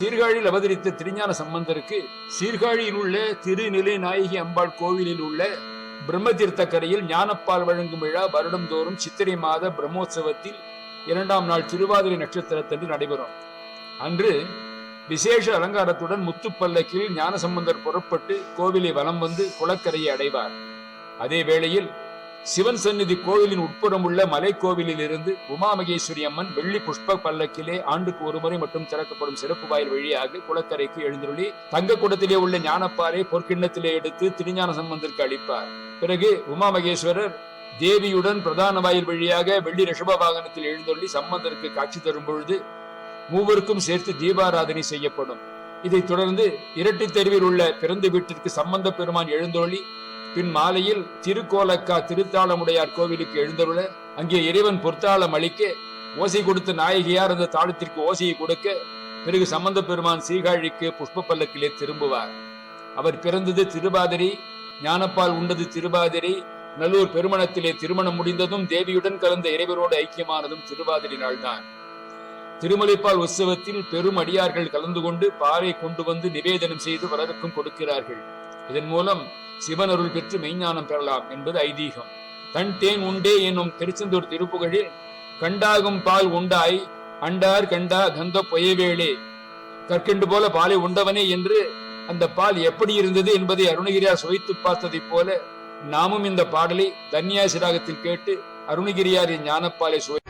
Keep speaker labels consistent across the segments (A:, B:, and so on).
A: சீர்காழியில் அவதரித்த திருஞான சம்பந்தருக்கு சீர்காழியில் உள்ள திருநிலை நாயகி அம்பாள் கோவிலில் உள்ள பிரம்மதீர்த்த கரையில் ஞானப்பால் வழங்கும் விழா வருடந்தோறும் சித்திரை மாத பிரம்மோற்சவத்தில் இரண்டாம் நாள் திருவாதிரை நட்சத்திரத்தன்று நடைபெறும். அன்று விசேஷ அலங்காரத்துடன் முத்துப்பல்லக்கில் ஞானசம்பந்தர் புறப்பட்டு கோவிலை வலம் வந்து குளக்கரையை அடைவார். அதே வேளையில் சிவன் சந்நிதி கோவிலின் உட்புறம் உள்ள மலைக்கோவிலில் இருந்து உமாமகேஸ்வரி அம்மன் வெள்ளி புஷ்ப பல்லக்கிலே ஆண்டுக்கு ஒரு முறை மட்டும் திறக்கப்படும் சிறப்பு வாயில் வழியாக குளக்கரைக்கு எழுந்துருளி தங்க குடத்திலே உள்ள ஞானப்பாறை பொற்கிண்ணத்திலே எடுத்து திருஞான சம்பந்தருக்கு அளிப்பார். பிறகு உமாமகேஸ்வரர் தேவியுடன் பிரதான வாயில் வழியாக வெள்ளி ரிஷப வாகனத்தில் எழுந்தொள்ளி சம்பந்தருக்கு காட்சி தரும் பொழுது மூவருக்கும் சேர்த்து தீபாராதனை செய்யப்படும். இதைத் தொடர்ந்து இரட்டை தெருவில் உள்ள பிறந்த வீட்டிற்கு சம்பந்த பெருமான் எழுந்தொழி பின் மாலையில் திருக்கோலக்கா திருத்தாளமுடையார் கோவிலுக்கு எழுந்தருள அங்கே இறைவன் பொற்தாளம் அளிக்க ஓசை கொடுத்த நாயகியார் அந்த தாளத்திற்கு ஓசையை கொடுக்க பிறகு சம்பந்த பெருமான் சீகாழிக்கு புஷ்ப பல்லக்கிலே திரும்புவார். அவர் பிறந்தது திருபாதிரி ஞானப்பால் உண்டது திருவாதிரை நல்லூர் பெருமணத்திலே திருமணம் முடிந்ததும் தேவியுடன் கலந்த இறைவரோடு ஐக்கியமானதும் திருவாதிரை நாள்தான். திருமலைப்பால் உற்சவத்தில் பெரும் அடியார்கள் கலந்து கொண்டு பாறை கொண்டு வந்து நிவேதனம் செய்து பலருக்கும் கொடுக்கிறார்கள். இதன் மூலம் சிவன் அருள் பெற்று மெய்ஞானம் பெறலாம் என்பது ஐதீகம். தன் தேன் உண்டே என்னும் திருச்செந்தூர் திருப்புகழில் கண்டாகும் பால் உண்டாய் அண்டார் கண்டா கந்த பொயவேளே கற்கண்டு போல பாலை உண்டவனே என்று அந்த பால் எப்படி இருந்தது என்பதை அருணகிரியார் சுவைத்து பார்த்ததைப் போல நாமும் இந்த பாடலை தன்யாசி ராகத்தில் கேட்டு அருணகிரியாரின் ஞானப்பாலை சுவை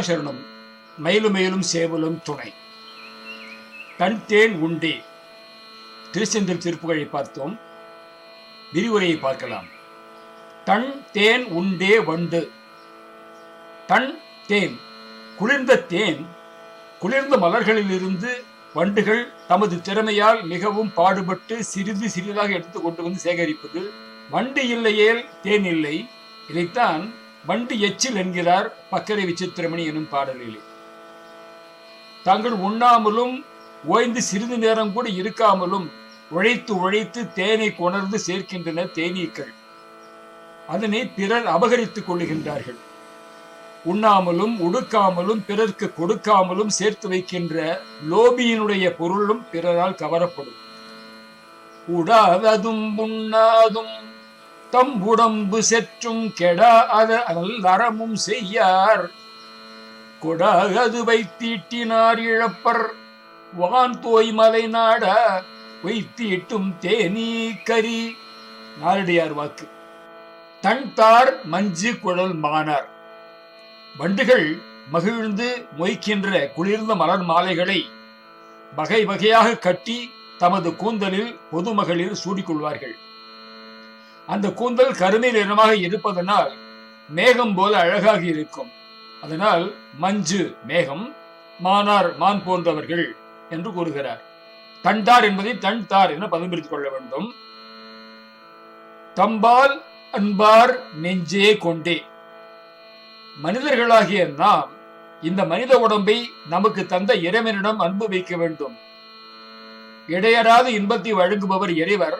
A: சரணம். மயிலும் மயிலும் சேவலும் துணை. கண் தேன் உண்டே. திருச்செந்தில் திருப்புகழை பார்த்தோம். விரிவுரையை பார்க்கலாம். தன் தேன் உண்டே வண்டு. தன் தேன் குளிர்ந்த தேன் குளிர்ந்த மலர்களிலிருந்து
B: வண்டுகள் தமது திறமையால் மிகவும் பாடுபட்டு சிறிது சிறிதாக எடுத்து கொண்டு வந்து சேகரிப்பது. வண்டு இல்லையேல் தேன் இல்லை. இதைத்தான் வண்டு எச்சில் என்கிறார் பக்கரை விசித்திரமணி எனும் பாடலிலே. தாங்கள் உண்ணாமலும் ஓய்ந்து சிறிது நேரம் கூட இருக்காமலும் உழைத்து உழைத்து தேனை கொணர்ந்து சேர்க்கின்றன தேனீக்கள். அதனை பிறர் அபகரித்துக் கொள்ளுகின்றார்கள். உண்ணாமலும் உடுக்காமலும் பிறர்க்கு கொடுக்காமலும் சேர்த்து வைக்கின்ற லோபியினுடைய பொருளும் பிறரால் கவரப்படும். உடாததும் உண்ணாதும் தம் உடம்பு செற்றும் கெடா அத அறமும் செய்யார். கொடாகது வைத்தீட்டினார் இழப்பர். வான் தோய் மலை நாட வைத்தீட்டும் தேனீ கரி. நாரடியார் வாக்கு. தன் தார் மஞ்சு குழல் மானார். வண்டுகள் மகிழ்ந்து மொய்க்கின்ற குளிர்ந்த மலர் மாலைகளை வகை வகையாக கட்டி தமது கூந்தலில் பொதுமகளில் சூடிக்கொள்வார்கள். அந்த கூந்தல் கருமை நிறமாக இருப்பதனால் மேகம் போல அழகாக இருக்கும். அதனால் மஞ்சு மேகம் மானார் மான் போன்றவர்கள் என்று கூறுகிறார். தண்டார் என்பதை தன் தார் என பதம் பிரித்துக் கொள்ள வேண்டும். தம்பால் அன்பார் நெஞ்சே கொண்டே. மனிதர்களாகிய நாம் இந்த மனித உடம்பை நமக்கு தந்த இறைவனிடம் அன்பு வைக்க வேண்டும். இடையறாத இன்பத்தை வழங்குபவர் இறைவர்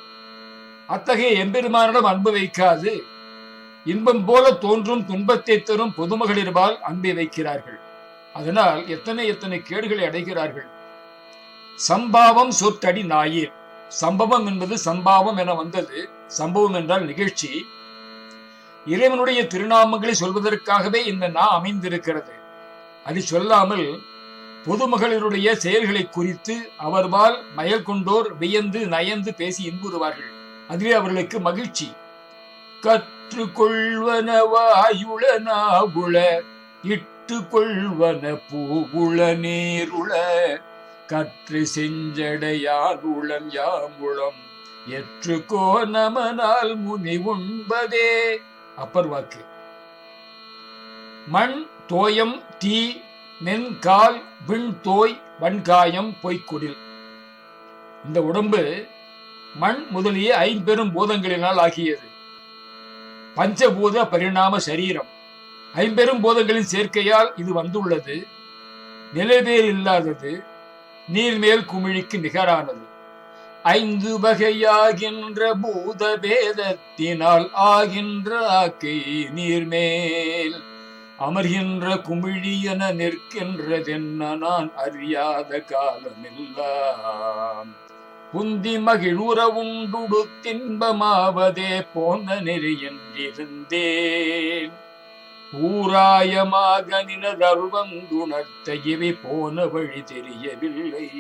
B: அத்தகைய எம்பெருமானிடம் அன்பு வைக்காது. இன்பம் போல தோன்றும் துன்பத்தை தரும் பொதுமகளிர்பால் அன்பை வைக்கிறார்கள். அதனால் எத்தனை எத்தனை கேடுகளை அடைகிறார்கள். சம்பாவம் சொற்கடி நாயீர் சம்பவம் என்பது சம்பாவம் என வந்தது. சம்பவம் என்றால் நிகழ்ச்சி. இறைவனுடைய திருநாமங்களை சொல்வதற்காகவே இந்த நா அமைந்திருக்கிறது. அது சொல்லாமல் பொதுமகளிருடைய செயல்களை குறித்து அவர்பால் மயல் கொண்டோர் வியந்து நயந்து பேசி இன்புறுவார்கள். அதுவே அவர்களுக்கு மகிழ்ச்சி. கற்று கொள்வன வாயுள இட்டு கொள்வன பூவுள நேருள கற்று செஞ்சடையாருளம் யாமுளம் எற்றுக்கோ நமனால் முனி உண்பதே. அப்பர் வாக்கு மண் தோயம் தீ நென்கால் விண் தோய் வன்காயம் பொய்க்குடில். இந்த உடம்பு மண் முதலிய ஐம்பெரும் பூதங்களினால் ஆகியது. பஞ்சபூத பரிணாம சரீரம். ஐம்பெரும் பூதங்களின் சேர்க்கையால் இது வந்துள்ளது. நிலைபேர் இல்லாதது. நீர்மேல் குமிழிக்கு நிகரானது. ஐந்து வகையாகின்ற பூத பேதத்தினால் ஆகின்ற ஆக்கை நீர்மேல் அமர்கின்ற குமிழி என நிற்கின்றதென்ன நான் அறியாத காலமெல்லாம். புந்தி மகிழுற உண்டுடு தின்பமாவதே போன நெறியென்றிருந்தேன் ஊராயமாக நினதருவந்துணர்த்த இவை போன வழி தெரியவில்லை.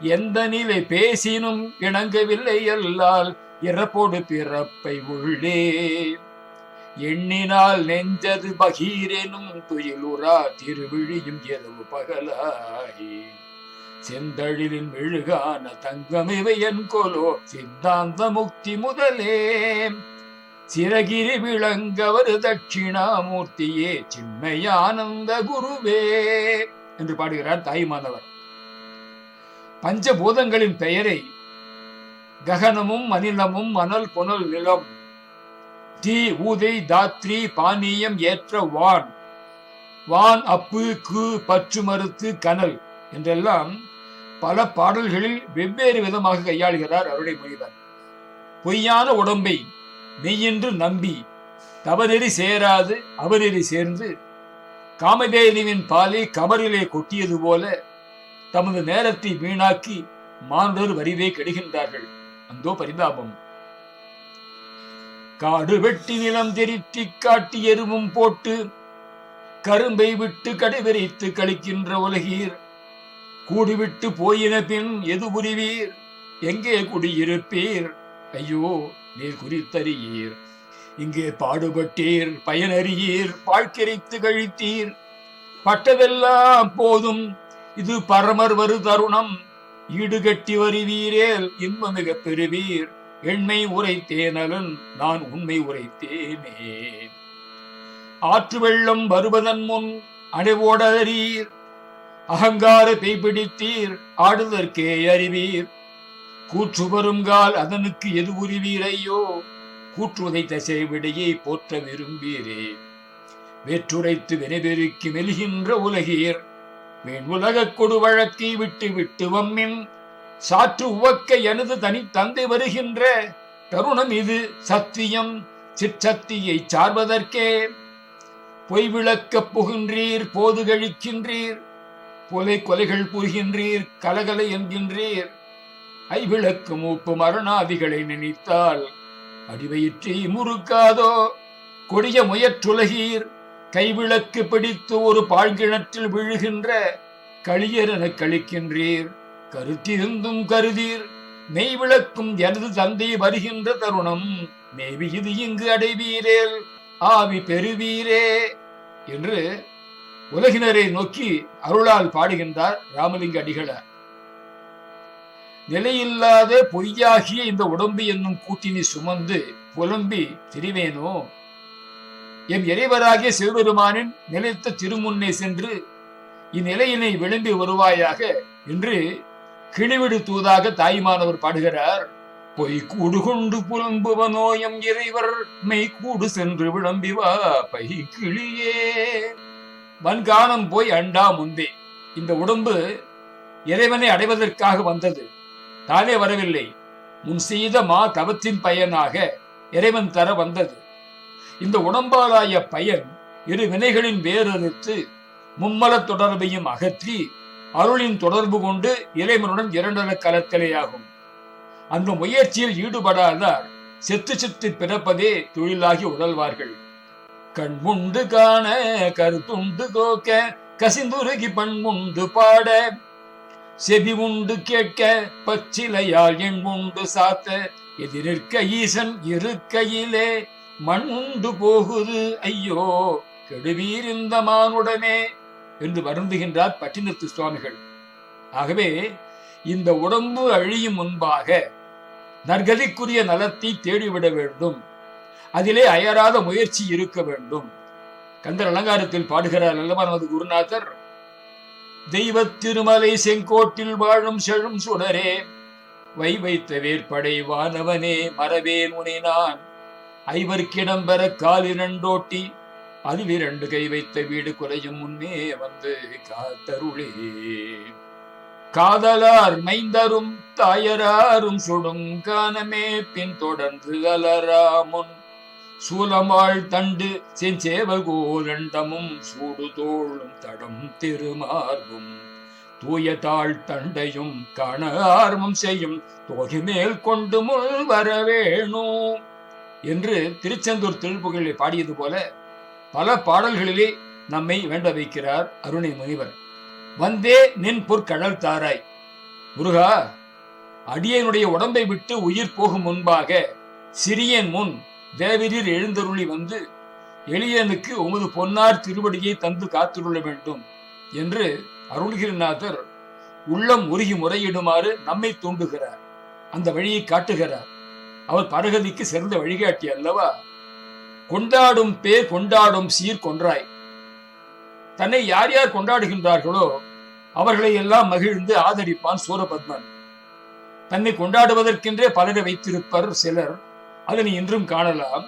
B: எந்த நிலை பேசினும் இணங்கவில்லை அல்லால் இறப்போடு பிறப்பை உள்ளே. எண்ணினால் நெஞ்சது பகீரெனும் துயிலுரா திருவிழியும் இரவு பகலாயே. செந்தழிலின் மெழுகான தங்கமிவை என் கொலோ சித்தாந்த முக்தி முதலே. சிறகிரி விளங்கவர் தட்சிணாமூர்த்தியே சின்மயானந்த குருவே என்று பாடுகிறார் தாய்மானவர் பஞ்சபூதங்களின் பெயரை ககனமும் மனிதமும் மணல் புனல் நிலம் தீ ஊதை தாத்ரி பானியம் ஏற்ற வான் வான் அப்பு கு பற்று மறுத்து கனல் என்றெல்லாம் பல பாடல்களில் வெவ்வேறு விதமாக கையாளுகிறார் அருளை முனிவர். பொய்யான உடம்பை மெய்யென்று நம்பி தவநெறி சேராது அவநெறி சேர்ந்து காமதேனுவின் பாலை கமரிலே கொட்டியது போல தமது நேரத்தை வீணாக்கி மாந்தர் வரிவே கெடுகின்றார்கள். அந்தோ பரிதாபம். காடு வெட்டி நிலம் தெரித்தி காட்டி எருவும் போட்டு கரும்பை விட்டு கடைவிரித்து கழிக்கின்ற உலகீர். கூடிவிட்டு போயின பின் எது புரிவீர்? எங்கே குடியிருப்பீர்? ஐயோ நீர் குறித்தறியீர். இங்கே பாடுபட்டீர் பயனறியீர் பாழ்கிரைத்து கழித்தீர். பட்டதெல்லாம் போதும். இது பரமர் வரு தருணம். ஈடுகட்டி வருவீரேல் இன்பமிக பெறுவீர். எண்மை உரைத்தேனலன் நான் உண்மை உரைத்தேனே. ஆற்று வெள்ளம் வருவதன் முன் அணைவோடறீர் அகங்கார பேய்பிடித்தீர் ஆடுதற்கே அறிவீர். கூற்று வருங்கால் அதனுக்கு எது உரிவீர் ஐயோ? கூற்றுதை தசைவிடையே போற்ற விரும்பீரே. வேற்றுரைத்து வினைபெருக்கி மெல்கின்ற உலகீர். மேன் உலகக் கொடு வழக்கை விட்டு விட்டு வம்மின். சாற்று உவக்க எனது தனி தந்தை வருகின்ற. தருணம் இது சத்தியம் சிற்றத்தியை சார்வதற்கே. பொய் விளக்கப் புகின்றீர் போது கழிக்கின்றீர். கொலை கொலைகள் புரிகின்றீர் கலகலை என்கின்றீர். ஐவிளக்கு மூப்பு மரணாதிகளை நினைத்தால் அடிவயிற்றை முறுக்காதோ? கொடிய முயற்றுலகீர் கைவிளக்கு பிடித்து ஒரு பாழ்கிணற்றில் விழுகின்ற களியரென கழிக்கின்றீர் கருத்திருந்தும் கருதீர் மெய் விளக்கும் எனது தந்தை வருகின்ற தருணம் மேவி இது இங்கு அடைவீரேல் ஆவி பெறுவீரே. என்று உலகினரை நோக்கி அருளால் பாடுகின்றார் ராமலிங்க அடிகளார் நிலையில்லாத பொய்யாகிய இந்த உடம்பு என்னும் கூட்டினை சுமந்து புலம்பி திரிவேனோ என் இறைவராகிய சிவபெருமானின் நிலைத்த திருமுன்னே சென்று இந்நிலையினை விளம்பி வருவாயாக என்று கிழிவிடு தூதாக தாய்மானவர் பாடுகிறார். பொய் கூடு கொண்டு புலம்புவனோயம் இறைவர் மெய் கூடு சென்று விளம்பி வா பை கிளியே வன்கானம் போய் அண்டா முந்தே. இந்த உடம்பு இறைவனை அடைவதற்காக வந்தது. தானே வரவில்லை. முன் செய்த மா தவத்தின் பயனாக இறைவன் தர வந்தது. இந்த உடம்பாலாய பயன் இரு வினைகளின் வேறறுத்து மும்மல தொடர்பையும் அகற்றி அருளின் தொடர்பு கொண்டு இறைவனுடன் இரண்டர கலத்தலையாகும். அந்த முயற்சியில் ஈடுபடாதார் செத்து செத்து பிறப்பதே தொழிலாகி உழல்வார்கள் கண்முண்டு காண கருத்துண்டு கோக்க கசிந்துருகி பண்முண்டு பாட. செவி உண்டு கேட்க பச்சிலையால் எண் உண்டு சாத்த. எதிர்க்க ஈசன் இருக்கையிலே மண் உண்டு போகுது ஐயோ கெடுவீர் இந்த மானுடனே என்று வருந்துகின்றார் பட்டினத்து சுவாமிகள். ஆகவே இந்த உடம்பு அழியும் முன்பாக நற்கதிக்குரிய நலத்தை தேடிவிட வேண்டும். அதிலே அயராத முயற்சி இருக்க வேண்டும். கந்தர் அலங்காரத்தில் பாடுகிறார் அல்லவா நமது குருநாதர். தெய்வ திருமலை செங்கோட்டில் வாழும் செழும் சுடரே வை வைத்த வேற்படை வானவனே மரவேன் உனை நான். ஐவர்க்கிடம் பெற கால் இரண்டோட்டி கை வைத்த வீடு குறையும் முன்னே வந்து காத்தருளே. காதலார் மைந்தரும் தாயராரும் சுடும் காணமே பின் தொடர்ந்து அலராமுன் சூலமாள் தண்டு செஞ்சேவகோலண்டமும் சூடு தோளும் தடம் திருமார்பும். தூய தாழ் தண்டையும் கண ஆர்வம் செய்யும் தொகை மேல் கொண்டு முள் வரவேணும் என்று திருச்செந்தூர் திருப்புகளில் பாடியது போல பல பாடல்களிலே நம்மை வேண்ட வைக்கிறார் அருணை முனிவர். வந்தே நின் பொற்கடல் தாராய். முருகா அடியனுடைய உடம்பை விட்டு உயிர் போகும் முன்பாக சிறியன் முன் தேவரீர் எழுந்தருளி வந்து எளியனுக்கு உமது பொன்னார் திருவடியை தந்து காத்துள்ள வேண்டும் என்று அருள்கிரிநாதர் உள்ளம் உருகி முறையிடுமாறு நம்மை தூண்டுகிறார். அந்த வழியை காட்டுகிறார். அவர் பரகதிக்கு சிறந்த வழிகாட்டி அல்லவா? கொண்டாடும் பேர் கொண்டாடும் சீர் கொன்றாய். தன்னை யார் யார் கொண்டாடுகின்றார்களோ அவர்களை எல்லாம் மகிழ்ந்து ஆதரிப்பான் சூரபத்மன். தன்னை கொண்டாடுவதற்கென்றே பலரை வைத்திருப்பர் சிலர். அதனை இன்றும் காணலாம்.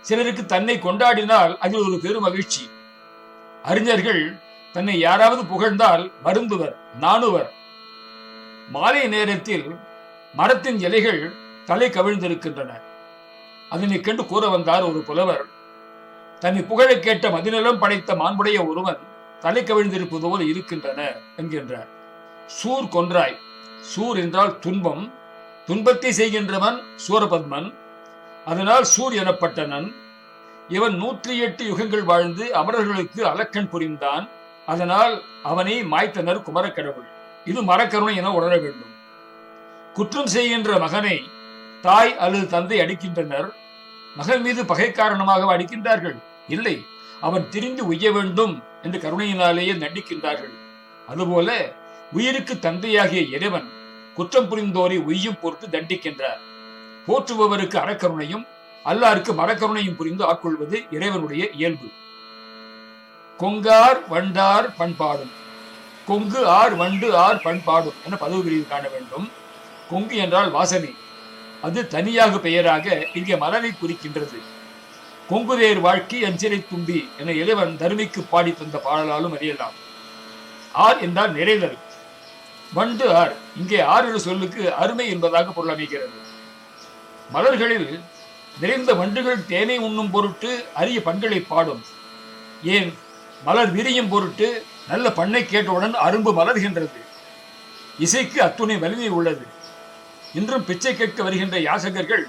B: சிலருக்கு தன்னை கொண்டாடினால் அதில் ஒரு பெரும் மகிழ்ச்சி. அறிஞர்கள் தன்னை யாராவது புகழ்ந்தால் வருந்துவர் நாணுவர். மாலை நேரத்தில் மரத்தின் இலைகள் தலை கவிழ்ந்திருக்கின்றன. அதனை கண்டு கூற வந்தார் ஒரு புலவர். தன்னை புகழ கேட்ட மதிநலம் படைத்த மாண்புடைய ஒருவன் தலை கவிழ்ந்திருப்பது போல இருக்கின்றன என்கின்றார். சூர் கொன்றாய். சூர் என்றால் துன்பம். துன்பத்தை செய்கின்றவன் சூரபத்மன். அதனால் சூரியனப்பட்டனன் இவன் நூற்றி எட்டு யுகங்கள் வாழ்ந்து அமரர்களுக்கு அலக்கண் புரிந்தான். அதனால் அவனை மாய்த்தனர் குமரக்கடவுள். இது மரக்கருணை என உணர வேண்டும். குற்றம் செய்கின்ற மகனை தாய் அல்லது தந்தை அடிக்கின்றனர். மகன் மீது பகை காரணமாக அடிக்கின்றார்கள்? இல்லை. அவன் திரிந்து உய்ய வேண்டும் என்று கருணையினாலேயே தண்டிக்கின்றார்கள். அதுபோல உயிருக்கு தந்தையாகிய இறைவன் குற்றம் புரிந்தோரை உய்யும் பொருட்டு தண்டிக்கின்றார். போற்றுபவருக்கு அறக்கருணையும் அல்லாருக்கு மரக்கருணையும் புரிந்து ஆட்கொள்வது இறைவனுடைய இயல்பு. கொங்கார் வண்டார் பண்பாடும். கொங்கு ஆர் வண்டு ஆர் பண்பாடும் என பதவு பிரிவு காண வேண்டும். கொங்கு என்றால் வாசனை. அது தனியாக பெயராக இங்கே மலரை குறிக்கின்றது. கொங்குதேர் வாழ்க்கை அஞ்சிரை தும்பி என இறைவன் தருமிக்கு பாடி தந்த பாடலாலும் அறியலாம். ஆர் என்றால் நிறைதல். வண்டு ஆர் இங்கே ஆர் என்ற சொல்லுக்கு அருமை என்பதாக பொருள் அமைகிறது. மலர்களில் நிறைந்த வண்டுகள் தேனை உண்ணும் பொருட்டு அரிய பண்களை பாடும். ஏன்? மலர் விரியும் பொருட்டு நல்ல பண்ணை கேட்டவுடன் அரும்பு மலர்கின்றது. இசைக்கு அத்துணை வலிமை உள்ளது. இன்றும் பிச்சை கேட்க வருகின்ற யாசகர்கள்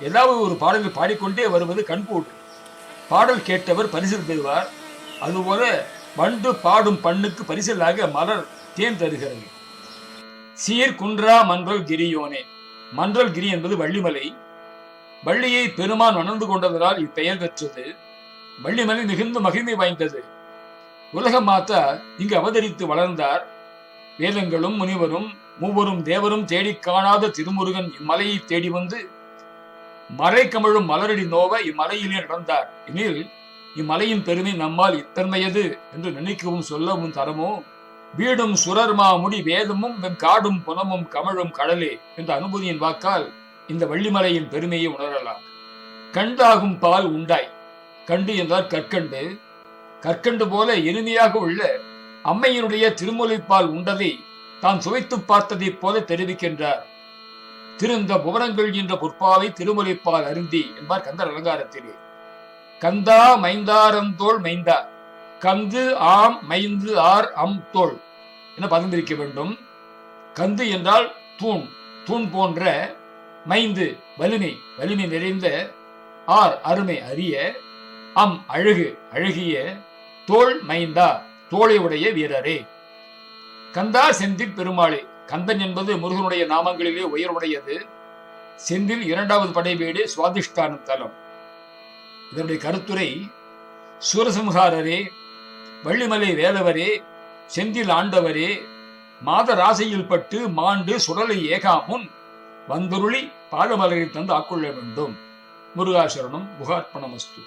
B: ஏதாவது ஒரு பாடலை பாடிக்கொண்டே வருவது கண்கூடு பாடல் கேட்டவர் பரிசில் பெறுவார். அதுபோல வண்டு பாடும் பண்ணுக்கு பரிசிலாக மலர் தேன் தருகிறது. சீர்குன்றா மன்றல் கிரியோனே மன்றல் கிரி என்பது வள்ளிமலை. வள்ளியை பெருமான் உணர்ந்து கொண்டதனால் இப்பெயர் பெற்றது. வள்ளிமலை மிகுந்த மகிமை வாய்ந்தது. உலக மாதா இங்கு அவதரித்து வளர்ந்தார். வேதங்களும் முனிவரும் மூவரும் தேவரும் தேடிக் காணாத திருமுருகன் இம்மலையை தேடி வந்து மறை கமழும் மலரடி நோவ இம்மலையிலே நடந்தார். எனில் இம்மலையின் பெருமை நம்மால் இத்தன்மையது என்று நினைக்கவும் சொல்லவும் தரமோ? வீடும் சுரர்மா முடி வேதமும் வெம் காடும் புனமும் கமழும் கடலே என்ற அனுபூதியின் வாக்கால் இந்த வள்ளிமலையின் பெருமையை உணரலாம். கண்டாகும் பால் உண்டாய். கண்டு என்றால் கற்கண்டு. கற்கண்டு போல இனிமையாக உள்ள அம்மையினுடைய திருமொழிப்பால் உண்டதை தான் சுவைத்து பார்த்ததைப் போல தெரிவிக்கின்றார். திருந்த புவனங்கள் என்ற பொற்பாவை திருமுலைப்பால் அருந்தி என்பார் கந்தர் அலங்காரத்திலே. கந்தா மைந்தாரந்தோள் மைந்தா. கந்து ஆம் மைந்து ஆர் அம் தோல் என பதந்திருக்க வேண்டும். கந்து என்றால் தூண். தூண் போன்ற மைந்து வலிமை. வலிமை நிறைந்த ஆர் அருமை அறிய அம் அழகு அழகிய. தோள் மைந்தா. தோளை உடைய வீரரே. கந்தா செந்தில் பெருமாளே. கந்தன் என்பது முருகனுடைய நாமங்களிலே உயர்வுடையது. செந்தில் இரண்டாவது படை வீடு சுவாதிஷ்டான தலம். இதனுடைய கருத்துரை சூரசம்ஹாரரே வள்ளிமலை வேலவரே செந்தில் ஆண்டவரே மாதராசையில் பட்டு மாண்டு சுடலை ஏகாமுன் வந்துருளி பாதமலரை தந்து ஆக்கொள்ள வேண்டும். முருகாசரணம் புகார்ப்பணமஸ்து.